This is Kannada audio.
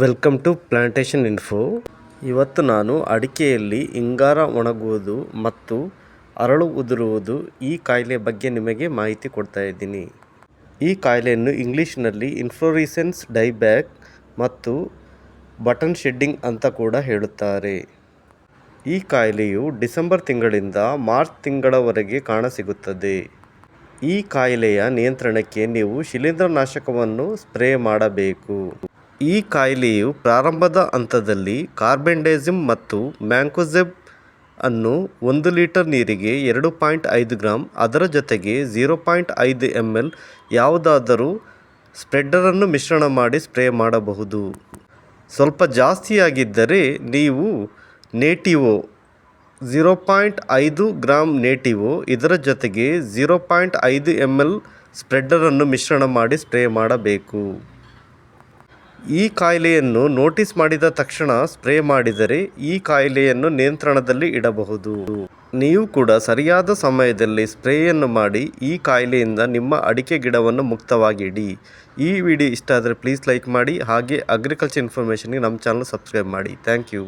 ವೆಲ್ಕಮ್ ಟು ಪ್ಲಾಂಟೇಶನ್ ಇನ್ಫೋ ಇವತ್ತು ನಾನು ಅಡಿಕೆಯಲ್ಲಿ ಇಂಗಾರ ಒಣಗುವುದು ಮತ್ತು ಅರಳು ಉದುರುವುದು ಈ ಕಾಯಿಲೆ ಬಗ್ಗೆ ನಿಮಗೆ ಮಾಹಿತಿ ಕೊಡ್ತಾ ಇದ್ದೀನಿ. ಈ ಕಾಯಿಲೆಯನ್ನು ಇಂಗ್ಲೀಷ್ನಲ್ಲಿ ಇನ್ಫ್ಲೋರಿಸೆನ್ಸ್ ಡೈಬ್ಯಾಕ್ ಮತ್ತು ಬಟನ್ ಶೆಡ್ಡಿಂಗ್ ಅಂತ ಕೂಡ ಹೇಳುತ್ತಾರೆ. ಈ ಕಾಯಿಲೆಯು ಡಿಸೆಂಬರ್ ತಿಂಗಳಿಂದ ಮಾರ್ಚ್ ತಿಂಗಳವರೆಗೆ ಕಾಣಸಿಗುತ್ತದೆ. ಈ ಕಾಯಿಲೆಯ ನಿಯಂತ್ರಣಕ್ಕೆ ನೀವು ಶಿಲೀಂಧ್ರನಾಶಕವನ್ನು ಸ್ಪ್ರೇ ಮಾಡಬೇಕು. ಈ ಕಾಯಿಲೆಯು ಪ್ರಾರಂಭದ ಹಂತದಲ್ಲಿ ಕಾರ್ಬೆಂಡೆಜಿಮ್ ಮತ್ತು ಮ್ಯಾಂಕೋಜೆಬ್ ಅನ್ನು ಒಂದು ಲೀಟರ್ ನೀರಿಗೆ ಎರಡು ಪಾಯಿಂಟ್ ಐದು ಗ್ರಾಂ, ಅದರ ಜೊತೆಗೆ ಝೀರೋ ಪಾಯಿಂಟ್ ಐದು ಎಂ ಎಲ್ ಯಾವುದಾದರೂ ಸ್ಪ್ರೆಡ್ಡರನ್ನು ಮಿಶ್ರಣ ಮಾಡಿ ಸ್ಪ್ರೇ ಮಾಡಬಹುದು. ಸ್ವಲ್ಪ ಜಾಸ್ತಿಯಾಗಿದ್ದರೆ ನೀವು ನೇಟಿವೋ ಝೀರೋ ಪಾಯಿಂಟ್ ಐದು ಗ್ರಾಮ್ ನೇಟಿವೋ, ಇದರ ಜೊತೆಗೆ ಝೀರೋ ಪಾಯಿಂಟ್ ಐದು ಎಂ ಎಲ್ ಸ್ಪ್ರೆಡ್ಡರನ್ನು ಮಿಶ್ರಣ ಮಾಡಿ ಸ್ಪ್ರೇ ಮಾಡಬೇಕು. ಈ ಕಾಯಿಲೆಯನ್ನು ನೋಟಿಸ್ ಮಾಡಿದ ತಕ್ಷಣ ಸ್ಪ್ರೇ ಮಾಡಿದರೆ ಈ ಕಾಯಿಲೆಯನ್ನು ನಿಯಂತ್ರಣದಲ್ಲಿ ಇಡಬಹುದು. ನೀವು ಕೂಡ ಸರಿಯಾದ ಸಮಯದಲ್ಲಿ ಸ್ಪ್ರೇಯನ್ನು ಮಾಡಿ ಈ ಕಾಯಿಲೆಯಿಂದ ನಿಮ್ಮ ಅಡಿಕೆ ಗಿಡವನ್ನು ಮುಕ್ತವಾಗಿಡಿ. ಈ ವಿಡಿಯೋ ಇಷ್ಟ ಆದರೆ ಪ್ಲೀಸ್ ಲೈಕ್ ಮಾಡಿ ಹಾಗೆ ಅಗ್ರಿಕಲ್ಚರ್ ಇನ್ಫಾರ್ಮೇಷನ್ಗೆ ನಮ್ಮ ಚಾನಲ್ ಸಬ್ಸ್ಕ್ರೈಬ್ ಮಾಡಿ. Thank you